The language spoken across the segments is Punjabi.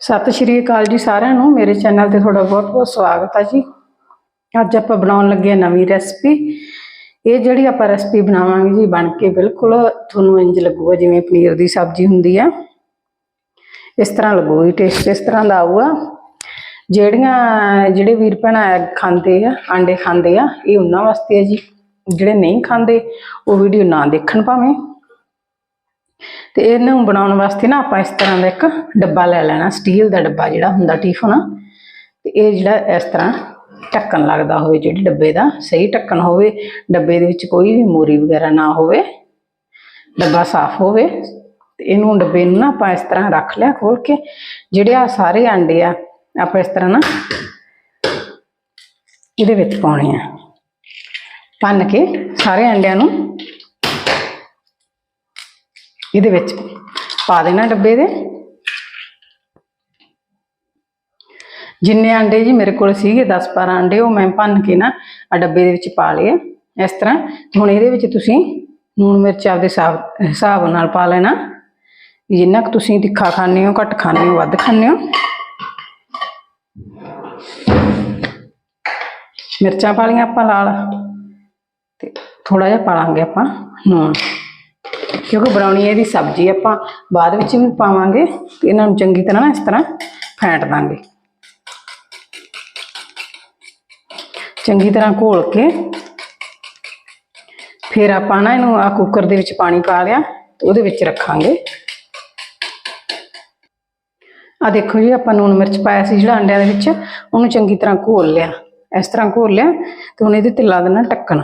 ਸਤਿ ਸ਼੍ਰੀ ਅਕਾਲ ਜੀ ਸਾਰਿਆਂ ਨੂੰ। ਮੇਰੇ ਚੈਨਲ ਤੇ ਤੁਹਾਡਾ ਬਹੁਤ-ਬਹੁਤ ਸਵਾਗਤ ਹੈ ਜੀ। ਅੱਜ ਆਪਾਂ ਬਣਾਉਣ ਲੱਗੇ ਹਾਂ ਨਵੀਂ ਰੈਸਪੀ। ਇਹ ਜਿਹੜੀ ਆਪਾਂ ਰੈਸਪੀ ਬਣਾਵਾਂਗੇ ਜੀ, ਬਣ ਕੇ ਬਿਲਕੁਲ ਤੁਹਾਨੂੰ ਇੰਜ ਲੱਗੂਗਾ ਜਿਵੇਂ ਪਨੀਰ ਦੀ ਸਬਜ਼ੀ ਹੁੰਦੀ ਆ। ਇਸ ਤਰ੍ਹਾਂ ਲੱਗੂਗੀ ਟੇਸਟ ਇਸ ਤਰ੍ਹਾਂ ਦਾ ਆਊਗਾ। ਜਿਹੜੀਆਂ, ਜਿਹੜੇ ਵੀਰ ਭੈਣਾਂ ਐਗ ਖਾਂਦੇ ਆ, ਆਂਡੇ ਖਾਂਦੇ ਆ, ਇਹ ਉਹਨਾਂ ਵਾਸਤੇ ਆ ਜੀ। ਜਿਹੜੇ ਨਹੀਂ ਖਾਂਦੇ, ਉਹ ਵੀਡੀਓ ਨਾ ਦੇਖਣ ਭਾਵੇਂ। ਤੇ ਇਹਨੂੰ ਬਣਾਉਣ ਵਾਸਤੇ ਨਾ ਆਪਾਂ ਇਸ ਤਰ੍ਹਾਂ ਦਾ ਇੱਕ ਡੱਬਾ ਲੈ ਲੈਣਾ ਸਟੀਲ ਦਾ ਡੱਬਾ ਜਿਹੜਾ ਹੁੰਦਾ ਟਿਫਨ। ਤੇ ਇਹ ਜਿਹੜਾ ਇਸ ਤਰ੍ਹਾਂ ਢੱਕਣ ਲੱਗਦਾ ਹੋਵੇ, ਜਿਹੜੇ ਡੱਬੇ ਦਾ ਸਹੀ ਢੱਕਣ ਹੋਵੇ, ਡੱਬੇ ਦੇ ਵਿੱਚ ਕੋਈ ਵੀ ਮੋਰੀ ਵਗੈਰਾ ਨਾ ਹੋਵੇ, ਡੱਬਾ ਸਾਫ਼ ਹੋਵੇ, ਤੇ ਇਹਨੂੰ ਡੱਬੇ ਨੂੰ ਨਾ ਆਪਾਂ ਇਸ ਤਰ੍ਹਾਂ ਰੱਖ ਲਿਆ ਖੋਲ ਕੇ, ਜਿਹੜੇ ਆ ਸਾਰੇ ਆਂਡੇ ਆ, ਆਪਾਂ ਇਸ ਤਰ੍ਹਾਂ ਨਾ ਇਹਦੇ ਵਿੱਚ ਪਾਉਣੇ ਆ। ਭੰਨ ਕੇ ਸਾਰੇ ਅੰਡਿਆਂ ਨੂੰ ਇਹਦੇ ਵਿੱਚ ਪਾ ਦੇਣਾ ਡੱਬੇ ਦੇ। ਜਿੰਨੇ ਆਂਡੇ ਜੀ ਮੇਰੇ ਕੋਲ ਸੀਗੇ 10 12 ਆਂਡੇ, ਉਹ ਮੈਂ ਭੰਨ ਕੇ ਨਾ ਆ ਡੱਬੇ ਦੇ ਵਿੱਚ ਪਾ ਲਏ ਇਸ ਤਰ੍ਹਾਂ ਹੁਣ ਇਹਦੇ ਵਿੱਚ ਤੁਸੀਂ ਲੂਣ ਮਿਰਚ ਆਪਦੇ ਹਿਸਾਬ ਹਿਸਾਬ ਨਾਲ ਪਾ ਲੈਣਾ। ਜਿੰਨਾ ਕੁ ਤੁਸੀਂ ਤਿੱਖਾ ਖਾਂਦੇ ਹੋ, ਘੱਟ ਖਾਂਦੇ ਹੋ, ਵੱਧ ਖਾਂਦੇ ਹੋ। ਮਿਰਚਾਂ ਪਾ ਲਈਆਂ ਆਪਾਂ ਲਾਲ। ਤੇ ਥੋੜਾ ਜਿਹਾ ਪਾ ਲਾਂਗੇ ਆਪਾਂ ਨੂਣ ਕਿਉਂਕਿ ਬਣਾਉਣੀ ਹੈ ਇਹਦੀ ਸਬਜ਼ੀ, ਆਪਾਂ ਬਾਅਦ ਵਿੱਚ ਵੀ ਪਾਵਾਂਗੇ ਤੇ ਇਹਨਾਂ ਨੂੰ ਚੰਗੀ ਤਰ੍ਹਾਂ ਨਾ ਇਸ ਤਰ੍ਹਾਂ ਫੈਂਟ ਦਾਂਗੇ। ਚੰਗੀ ਤਰ੍ਹਾਂ ਘੋਲ ਕੇ ਫਿਰ ਆਪਾਂ ਨਾ ਇਹਨੂੰ ਆ ਕੁੱਕਰ ਦੇ ਵਿੱਚ ਪਾਣੀ ਪਾ ਲਿਆ ਤੇ ਉਹਦੇ ਵਿੱਚ ਰੱਖਾਂਗੇ। ਆ ਦੇਖੋ ਜੀ, ਆਪਾਂ ਨੂਣ ਮਿਰਚ ਪਾਇਆ ਸੀ ਜਿਹੜਾ ਅੰਡਿਆਂ ਦੇ ਵਿੱਚ, ਉਹਨੂੰ ਚੰਗੀ ਤਰ੍ਹਾਂ ਘੋਲ ਲਿਆ। ਇਸ ਤਰ੍ਹਾਂ ਘੋਲ ਲਿਆ ਤੇ ਹੁਣ ਇਹਦੇ ਤੇ ਲਾ ਦੇਣਾ ਢੱਕਣ।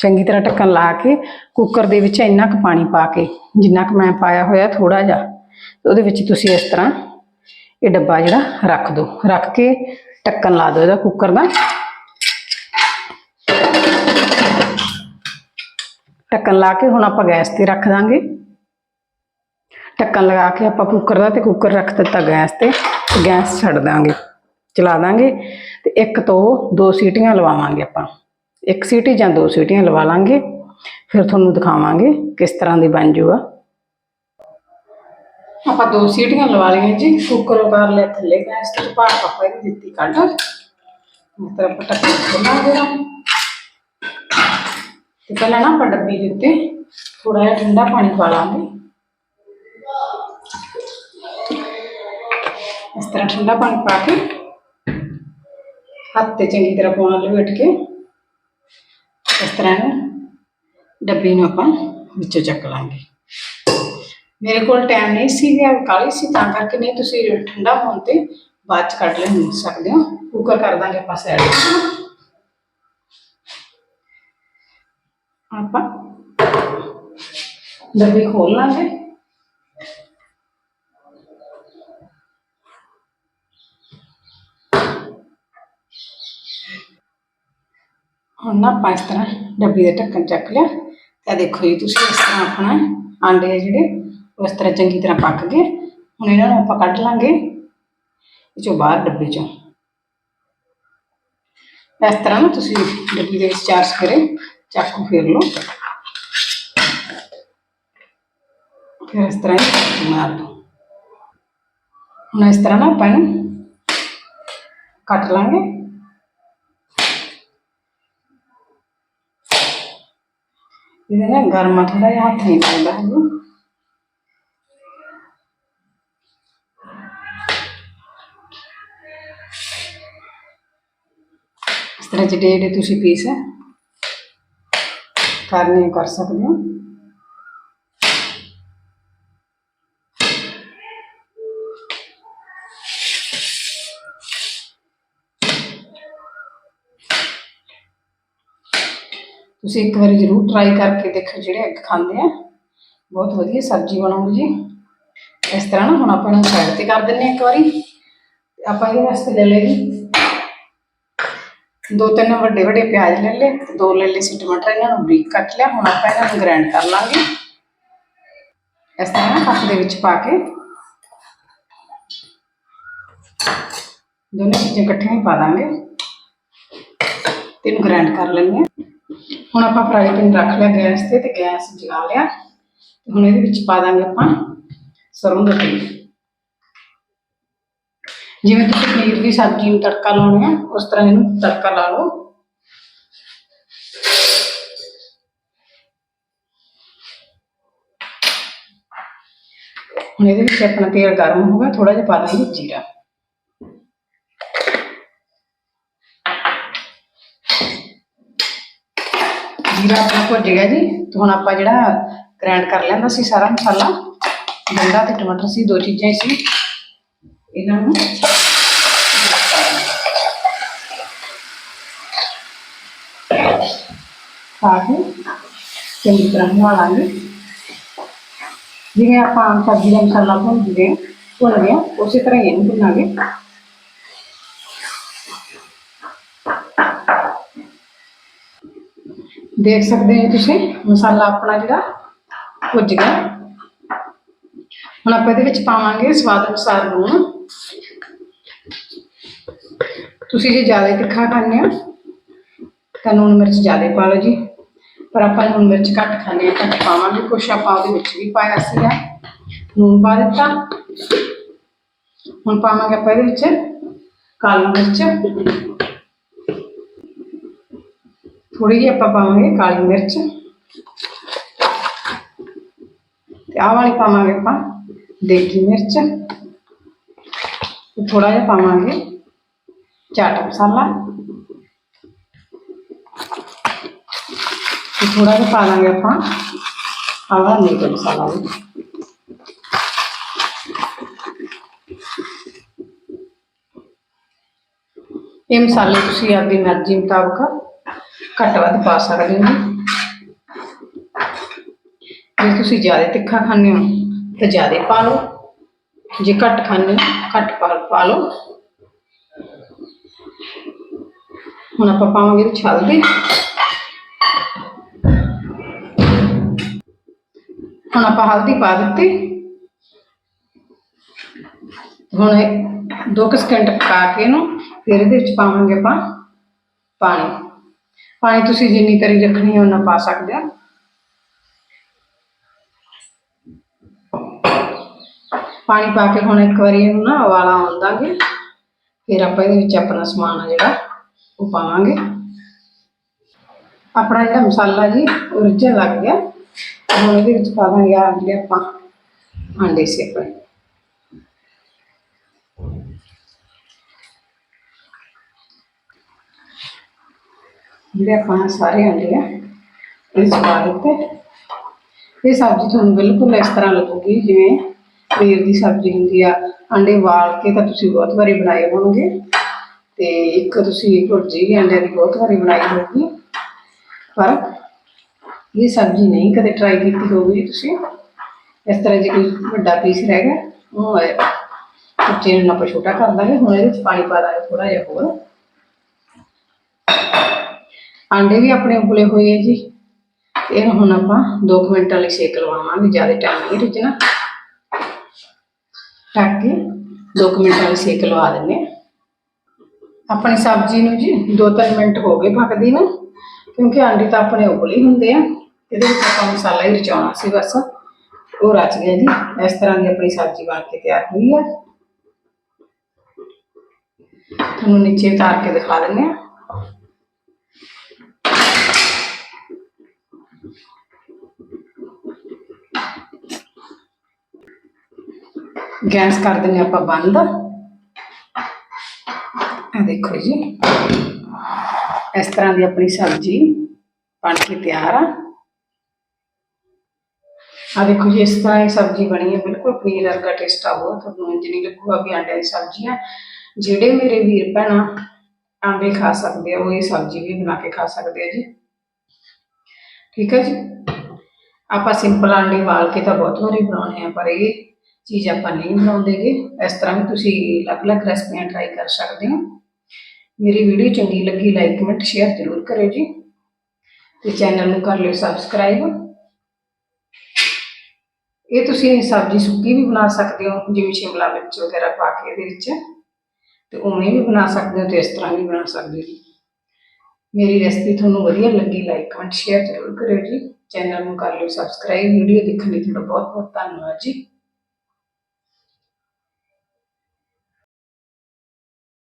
ਚੰਗੀ ਤਰ੍ਹਾਂ ਢੱਕਣ ਲਾ ਕੇ ਕੁੱਕਰ ਦੇ ਵਿੱਚ ਇੰਨਾ ਕੁ ਪਾਣੀ ਪਾ ਕੇ, ਜਿੰਨਾ ਕੁ ਮੈਂ ਪਾਇਆ ਹੋਇਆ ਥੋੜਾ ਜਿਹਾ ਉਹਦੇ ਵਿੱਚ ਤੁਸੀਂ ਇਸ ਤਰ੍ਹਾਂ ਇਹ ਡੱਬਾ ਜਿਹੜਾ ਰੱਖ ਦਿਓ। ਰੱਖ ਕੇ ਢੱਕਣ ਲਾ ਦਿਓ ਇਹਦਾ ਕੁੱਕਰ ਦਾ। ਢੱਕਣ ਲਾ ਕੇ ਹੁਣ ਆਪਾਂ ਗੈਸ ਤੇ ਰੱਖ ਦਾਂਗੇ। ਢੱਕਣ ਲਗਾ ਕੇ ਆਪਾਂ ਕੁੱਕਰ ਦਾ ਤੇ ਕੁੱਕਰ ਰੱਖ ਦਿੱਤਾ ਗੈਸ ਤੇ ਤੇ ਗੈਸ ਛੱਡ ਦਾਂਗੇ, ਚਲਾ ਦਾਂਗੇ, ਤੇ ਇੱਕ ਤੋਂ ਦੋ ਸੀਟੀਆਂ ਲਵਾਵਾਂਗੇ ਆਪਾਂ। ਇੱਕ ਸੀਟੀ ਜਾਂ ਦੋ ਸੀਟੀਆਂ ਲਵਾ ਲਾਂਗੇ, ਫਿਰ ਤੁਹਾਨੂੰ ਦਿਖਾਵਾਂਗੇ ਕਿਸ ਤਰ੍ਹਾਂ ਦੀ ਬਣ ਜੂਗਾ। ਆਪਾਂ ਦੋ ਸੀਟੀਆਂ ਲਵਾ ਲਈਆਂ ਜੀ ਕੁੱਕਰ ਉਤਾਰ ਲਿਆ ਥੱਲੇ ਗੈਸ ਤੇ ਭਾਪ ਆਪਾਂ ਇਹਦੀ ਦਿੱਤੀ ਕੱਢ। ਇਸ ਤਰ੍ਹਾਂ ਆਪਾਂ ਢੱਕਣ ਖੋਲਾਂਗੇ ਤੇ ਪਹਿਲਾਂ ਨਾ ਆਪਾਂ ਡੱਬੀ ਦੇ ਉੱਤੇ ਥੋੜਾ ਜਿਹਾ ਠੰਡਾ ਪਾਣੀ ਪਾ ਲਾਂਗੇ। ਇਸ ਤਰ੍ਹਾਂ ਠੰਡਾ ਪਾਣੀ ਪਾ ਕੇ ਹੱਥ ਤੇ ਚੰਗੀ ਤਰ੍ਹਾਂ ਪਾਉਣਾ ਲਵੇਟ ਕੇ ਇਸ ਤਰ੍ਹਾਂ ਨੂੰ ਡੱਬੀ ਨੂੰ ਆਪਾਂ ਵਿੱਚੋਂ ਚੱਕ ਲਾਂਗੇ। ਮੇਰੇ ਕੋਲ ਟਾਈਮ ਨਹੀਂ ਸੀ ਗਿਆ ਕਾਲੀ ਸੀ, ਤਾਂ ਕਰਕੇ ਨਹੀਂ ਤੁਸੀਂ ਠੰਡਾ ਹੋਣ ਤੇ ਬਾਅਦ ਚ ਕੱਢ ਲੈ ਸਕਦੇ ਹੋ। ਕੁੱਕਰ ਕਰ ਦਾਂਗੇ ਆਪਾਂ ਸਾਈਡ ਆਪਾਂ ਡੱਬੀ ਖੋਲ ਲਾਂਗੇ। ਹੁਣ ਨਾ ਆਪਾਂ ਇਸ ਤਰ੍ਹਾਂ ਡੱਬੀ ਦੇ ਢੱਕਣ ਚੱਕ ਲਿਆ। ਤੇ ਆਹ ਦੇਖੋ ਜੀ, ਤੁਸੀਂ ਇਸ ਤਰ੍ਹਾਂ ਆਪਣਾ ਆਂਡੇ ਆ ਜਿਹੜੇ, ਉਹ ਇਸ ਤਰ੍ਹਾਂ ਚੰਗੀ ਤਰ੍ਹਾਂ ਪੱਕ ਗਏ। ਹੁਣ ਇਹਨਾਂ ਨੂੰ ਆਪਾਂ ਕੱਢ ਲਾਂਗੇ ਇਹ ਚੋਂ ਬਾਹਰ ਡੱਬੇ ਚੋਂ। ਇਸ ਤਰ੍ਹਾਂ ਨਾ ਤੁਸੀਂ ਡੱਬੀ ਦੇ ਵਿੱਚ ਚਾਰ ਸਫੇਰੇ ਚਾਕੂ ਫੇਰ ਲਓ। ਫਿਰ ਇਸ ਤਰ੍ਹਾਂ ਹੀ ਮਾਰ ਲਓ ਹੁਣ ਇਸ ਤਰ੍ਹਾਂ ਨਾ ਆਪਾਂ ਇਹਨੂੰ ਕੱਟ ਲਾਂਗੇ। ਇਹਦੇ ਨਾਲ ਗਰਮਾ ਥੋੜਾ ਜਿਹਾ ਹੱਥ ਨਹੀਂ ਲੱਗਦਾ ਹੈ ਇਸ ਤਰ੍ਹਾਂ ਜਿਹੜੇ ਜਿਹੜੇ ਤੁਸੀਂ ਪੀਸ ਹੈ ਕਰਨੇ ਤੁਸੀਂ ਇੱਕ ਵਾਰੀ ਜ਼ਰੂਰ ਟਰਾਈ ਕਰਕੇ ਦੇਖੋ ਜਿਹੜੇ ਐਗ ਖਾਂਦੇ ਆ। ਬਹੁਤ ਵਧੀਆ ਸਬਜ਼ੀ ਬਣਾਉਂਗੀ ਜੀ। ਇਸ ਤਰ੍ਹਾਂ ਨਾ ਹੁਣ ਆਪਾਂ ਨੂੰ ਸਾਈਡ ਤੇ ਕਰ ਦਿੰਨੇ ਆ ਇੱਕ ਵਾਰੀ। ਆਪਾਂ ਇਹਦੇ ਵਾਸਤੇ ਲੈ ਲਏ ਜੀ। ਦੋ ਤਿੰਨ ਵੱਡੇ ਵੱਡੇ ਪਿਆਜ਼ ਲੈ ਲਏ ਤੇ ਦੋ ਲੈ ਲਏ ਸੀ ਟਮਾਟਰ ਇਹਨਾਂ ਨੂੰ ਬਰੀਕ ਕੱਟ ਲਿਆ। ਹੁਣ ਆਪਾਂ ਇਹਨਾਂ ਨੂੰ ਗ੍ਰਾਈਂਡ ਕਰ ਲਾਂਗੇ। ਇਸ ਤਰ੍ਹਾਂ ਨਾ ਕੱਪ ਦੇ ਵਿੱਚ ਪਾ ਕੇ। ਦੋਨੇ ਚੀਜ਼ਾਂ ਇਕੱਠੀਆਂ ਹੀ ਪਾ ਦਾਂਗੇ। ਤੇ ਇਹਨੂੰ ਗ੍ਰਾਈਂਡ ਕਰ ਲੈਂਦੇ ਹਾਂ। ਹੁਣ ਆਪਾਂ ਫਰਾਈ ਪੈਨ ਰੱਖ ਲਿਆ ਗੈਸ ਤੇ ਤੇ ਗੈਸ ਜਗਾ ਲਿਆ ਹੁਣ ਇਹਦੇ ਵਿੱਚ ਪਾ ਦਾਂਗੇ ਆਪਾਂ ਸਰੋਂ ਦਾ ਤੇਲ। ਜਿਵੇਂ ਤੁਸੀਂ ਪਨੀਰ ਦੀ ਸਬਜ਼ੀ ਨੂੰ ਤੜਕਾ ਲਾਉਣਾ ਹੈ, ਉਸ ਤਰ੍ਹਾਂ ਇਹਨੂੰ ਤੜਕਾ ਲਾ ਲਓ। ਹੁਣ ਇਹਦੇ ਵਿੱਚ ਆਪਣਾ ਤੇਲ ਗਰਮ ਹੋ ਥੋੜਾ ਜਿਹਾ ਪਾ ਦਾਂਗੇ ਜੀਰਾ। ਜੀਰਾ ਆਪਣਾ ਭੁੱਜ ਗਿਆ ਜੀ ਤੇ ਹੁਣ ਆਪਾਂ ਜਿਹੜਾ ਗ੍ਰਾਈਂਡ ਕਰ ਲੈਂਦਾ ਸੀ ਸਾਰਾ ਮਸਾਲਾ, ਗੰਡਾ ਤੇ ਟਮਾਟਰ ਸੀ, ਦੋ ਚੀਜ਼ਾਂ ਹੀ ਸੀ। ਇਹਨਾਂ ਨੂੰ ਪਾ ਕੇ ਚੰਗੀ ਤਰ੍ਹਾਂ ਹਿਲਾ ਲਾਂਗੇ। ਜਿਵੇਂ ਆਪਾਂ ਸਬਜ਼ੀ ਦਾ ਮਸਾਲਾ ਭੁੰਨਦੇ ਹਾਂ ਭੁੰਨਦੇ ਹਾਂ ਉਸੇ ਤਰ੍ਹਾਂ ਹੀ ਇਹਨੂੰ ਭੁੰਨਾਂਗੇ। ਦੇਖ ਸਕਦੇ ਹੋ ਤੁਸੀਂ, ਮਸਾਲਾ ਆਪਣਾ ਜਿਹੜਾ ਭੁੱਜ ਗਿਆ। ਹੁਣ ਆਪਾਂ ਇਹਦੇ ਵਿੱਚ ਪਾਵਾਂਗੇ ਸਵਾਦ ਅਨੁਸਾਰ ਲੂਣ। ਤੁਸੀਂ ਜੇ ਜ਼ਿਆਦਾ ਤਿੱਖਾ ਖਾਂਦੇ ਹੋ, ਤਾਂ ਲੂਣ ਮਿਰਚ ਜ਼ਿਆਦਾ ਪਾ ਲਓ ਜੀ। ਪਰ ਆਪਾਂ ਲੂਣ ਮਿਰਚ ਘੱਟ ਖਾਂਦੇ ਹਾਂ, ਘੱਟ ਪਾਵਾਂਗੇ। ਕੁਛ ਆਪਾਂ ਉਹਦੇ ਵਿੱਚ ਵੀ ਪਾਇਆ ਸੀਗਾ। ਲੂਣ ਪਾ ਦਿੱਤਾ। ਹੁਣ ਪਾਵਾਂਗੇ ਆਪਾਂ ਇਹਦੇ ਵਿੱਚ ਕਾਲੀ ਮਿਰਚ। ਥੋੜੀ ਜਿਹੀ ਆਪਾਂ ਪਾਵਾਂਗੇ ਕਾਲੀ ਮਿਰਚ। ਤੇ ਆਹ ਵਾਲੀ ਪਾਵਾਂਗੇ ਆਪਾਂ ਦੇਗੀ ਮਿਰਚ। ਤੇ ਥੋੜਾ ਜਿਹਾ ਪਾਵਾਂਗੇ ਚਾਟ ਮਸਾਲਾ। ਤੇ ਥੋੜਾ ਜਿਹਾ ਪਾ ਲਾਂਗੇ ਆਪਾਂ ਆਵਾ ਮੀਟ ਮਸਾਲਾ ਵੀ। ਇਹ ਮਸਾਲੇ ਤੁਸੀਂ ਆਪਣੀ ਮਰਜ਼ੀ ਮੁਤਾਬਕ ਘੱਟ ਵੱਧ ਪਾ ਸਕਦੇ ਹੋ। ਜੇ ਤੁਸੀਂ ਜ਼ਿਆਦਾ ਤਿੱਖਾ ਖਾਂਦੇ ਹੋ, ਤਾਂ ਜ਼ਿਆਦਾ ਪਾ ਲਓ। ਜੇ ਘੱਟ ਖਾਂਦੇ ਹੋ, ਘੱਟ ਪਾ ਪਾ ਲਓ। ਹੁਣ ਆਪਾਂ ਪਾਵਾਂਗੇ ਇਹਦੇ 'ਚ ਹਲਦੀ ਹੁਣ ਆਪਾਂ ਹਲਦੀ ਪਾ ਦਿੱਤੀ। ਹੁਣ ਇਹ ਦੋ ਕੁ ਸਕਿੰਟ ਪਕਾ ਕੇ ਇਹਨੂੰ, ਫਿਰ ਇਹਦੇ ਵਿੱਚ ਪਾਵਾਂਗੇ ਆਪਾਂ ਪਾਣੀ। ਪਾਣੀ ਤੁਸੀਂ ਜਿੰਨੀ ਤਰੀ ਰੱਖਣੀ ਹੈ ਉਹਨਾਂ ਪਾ ਸਕਦੇ ਹੋ। ਪਾਣੀ ਪਾ ਕੇ ਹੁਣ ਇੱਕ ਵਾਰੀ ਇਹਨੂੰ ਨਾ ਉਬਾਲਾ ਆਉਣ ਦਾਂਗੇ। ਫਿਰ ਆਪਾਂ ਇਹਦੇ ਵਿੱਚ ਆਪਣਾ ਸਮਾਨ ਆ ਜਿਹੜਾ, ਉਹ ਪਾਵਾਂਗੇ। ਆਪਣਾ ਜਿਹੜਾ ਮਸਾਲਾ ਜੀ, ਉਹ ਰਿੱਝਣ ਲੱਗ ਗਿਆ। ਹੁਣ ਇਹਦੇ ਵਿੱਚ ਪਾ ਦਾਂਗੇ ਆ ਜਿਹੜੇ ਆਪਾਂ ਆਂਡੇ ਸੀ ਆਪਣੇ। ਜਿਹੜੇ ਆਪਾਂ ਸਾਰੇ ਆਂਡੇ ਆ, ਇਹ 'ਚ ਪਾ ਦਿੱਤੇ। ਇਹ ਸਬਜ਼ੀ ਤੁਹਾਨੂੰ ਬਿਲਕੁਲ ਇਸ ਤਰ੍ਹਾਂ ਲੱਗੂਗੀ, ਜਿਵੇਂ ਪਨੀਰ ਦੀ ਸਬਜ਼ੀ ਹੁੰਦੀ ਆ ਅੰਡੇ ਵਾਲ ਕੇ ਤਾਂ ਤੁਸੀਂ ਬਹੁਤ ਵਾਰੀ ਬਣਾਏ ਹੋਣਗੇ। ਤੇ ਇੱਕ ਤੁਸੀਂ ਭੁਰਜੀ ਵੀ ਆਂਡਿਆਂ ਦੀ ਬਹੁਤ ਵਾਰੀ ਬਣਾਈ ਹੋਊਗੀ। ਪਰ ਇਹ ਸਬਜ਼ੀ ਨਹੀਂ ਕਦੇ ਟਰਾਈ ਕੀਤੀ ਹੋਊਗੀ ਤੁਸੀਂ। ਇਸ ਤਰ੍ਹਾਂ ਜੇ ਕੋਈ ਵੱਡਾ ਪੀਸ ਰਹਿ ਗਿਆ, ਉਹ ਬੱਚੇ ਨੂੰ ਆਪਾਂ ਛੋਟਾ ਕਰ ਦਾਂਗੇ ਹੁਣ ਇਹਦੇ ਵਿੱਚ ਪਾਣੀ ਪਾ ਦਾਂਗੇ ਥੋੜਾ ਜਿਹਾ ਹੋਰ। ਆਂਡੇ ਵੀ ਆਪਣੇ ਉਬਲੇ ਹੋਏ ਆ ਜੀ। ਤੇ ਹੁਣ ਆਪਾਂ 2 ਮਿੰਟਾਂ ਲਈ ਸੇਕ ਲਵਾਵਾਂਗੇ, ਜ਼ਿਆਦਾ ਟਾਈਮ ਨਹੀਂ ਰਿੱਝਣਾ ਢੱਕ ਕੇ 2 ਮਿੰਟਾਂ ਲਈ ਸੇਕ ਲਵਾ ਦਿੰਦੇ ਹਾਂ। ਆਪਣੀ ਸਬਜ਼ੀ ਨੂੰ ਜੀ 2-3 ਮਿੰਟ ਹੋ ਗਏ ਪੱਕਦੀ ਨੂੰ, ਕਿਉਂਕਿ ਆਂਡੇ ਤਾਂ ਆਪਣੇ ਉਬਲੇ ਹੀ ਹੁੰਦੇ ਆ। ਇਹਦੇ ਵਿੱਚ ਆਪਾਂ ਮਸਾਲਾ ਹੀ ਰਚਾਉਣਾ ਸੀ ਬਸ। ਉਹ ਰਚ ਗਿਆ ਜੀ। ਇਸ ਤਰ੍ਹਾਂ ਦੀ ਆਪਣੀ ਸਬਜ਼ੀ ਬਣ ਕੇ ਤਿਆਰ ਹੋਈ ਹੈ ਤੁਹਾਨੂੰ ਨੀਚੇ ਉਤਾਰ ਕੇ ਦਿਖਾ ਦਿੰਦੇ ਆ ਗੈਸ ਕਰ ਦਿੰਦੇ ਆਪਾਂ ਬੰਦ। ਆ ਦੇਖੋ ਜੀ। ਇਸ ਤਰ੍ਹਾਂ ਦੀ ਆਪਣੀ ਸਬਜ਼ੀ ਬਣ ਕੇ ਤਿਆਰ ਆ। ਆ ਦੇਖੋ ਜੀ, ਇਸ ਤਰ੍ਹਾਂ ਇਹ ਸਬਜ਼ੀ ਬਣੀ ਹੈ। ਬਿਲਕੁਲ ਪਨੀਰ ਵਰਗਾ ਟੇਸਟ ਆਊਗਾ ਤੁਹਾਨੂੰ ਇੰਜ ਨਹੀਂ ਲੱਗੂਗਾ ਵੀ ਆਂਡੇ ਦੀ ਸਬਜ਼ੀ ਆ ਜਿਹੜੇ ਮੇਰੇ ਵੀਰ ਭੈਣਾਂ ਆਂਡੇ ਖਾ ਸਕਦੇ ਆ, ਉਹ ਇਹ ਸਬਜ਼ੀ ਵੀ ਬਣਾ ਕੇ ਖਾ ਸਕਦੇ ਆ ਜੀ। ਠੀਕ ਹੈ ਜੀ? ਆਪਾਂ ਸਿੰਪਲ ਆਂਡੇ ਵਾਲ ਕੇ ਤਾਂ ਬਹੁਤ ਵਾਰੀ ਬਣਾਉਣੇ ਆ ਪਰ ਇਹ ਚੀਜ਼ ਆਪਾਂ ਨਹੀਂ ਬਣਾਉਂਦੇਗੇ। ਇਸ ਤਰ੍ਹਾਂ ਵੀ ਤੁਸੀਂ ਅਲੱਗ-ਅਲੱਗ ਰੈਸਪੀਆਂ ਟਰਾਈ ਕਰ ਸਕਦੇ ਹੋ। ਮੇਰੀ ਵੀਡੀਓ ਚੰਗੀ ਲੱਗੀ ਲਾਈਕ ਕਮੈਂਟ ਸ਼ੇਅਰ ਜ਼ਰੂਰ ਕਰਿਓ ਜੀ। ਤੇ ਚੈਨਲ ਨੂੰ ਕਰ ਲਿਓ ਸਬਸਕ੍ਰਾਈਬ ਇਹ ਤੁਸੀਂ ਸਬਜ਼ੀ ਸੁੱਕੀ ਵੀ ਬਣਾ ਸਕਦੇ ਹੋ, ਜਿਵੇਂ ਸ਼ਿਮਲਾ ਮਿਰਚ ਵਗੈਰਾ ਪਾ ਕੇ ਇਹਦੇ ਵਿੱਚ। ਤੇ ਉਵੇਂ ਵੀ ਬਣਾ ਸਕਦੇ ਹੋ ਤੇ ਇਸ ਤਰ੍ਹਾਂ ਵੀ ਬਣਾ ਸਕਦੇ ਹੋ ਮੇਰੀ ਰੈਸਪੀ ਤੁਹਾਨੂੰ ਵਧੀਆ ਲੱਗੀ ਲਾਈਕ ਕਮੈਂਟ ਸ਼ੇਅਰ ਜ਼ਰੂਰ ਕਰਿਓ ਜੀ। ਚੈਨਲ ਨੂੰ ਕਰ ਲਿਓ ਸਬਸਕ੍ਰਾਈਬ ਵੀਡੀਓ ਦੇਖਣ ਲਈ ਤੁਹਾਡਾ ਬਹੁਤ ਬਹੁਤ ਧੰਨਵਾਦ ਜੀ।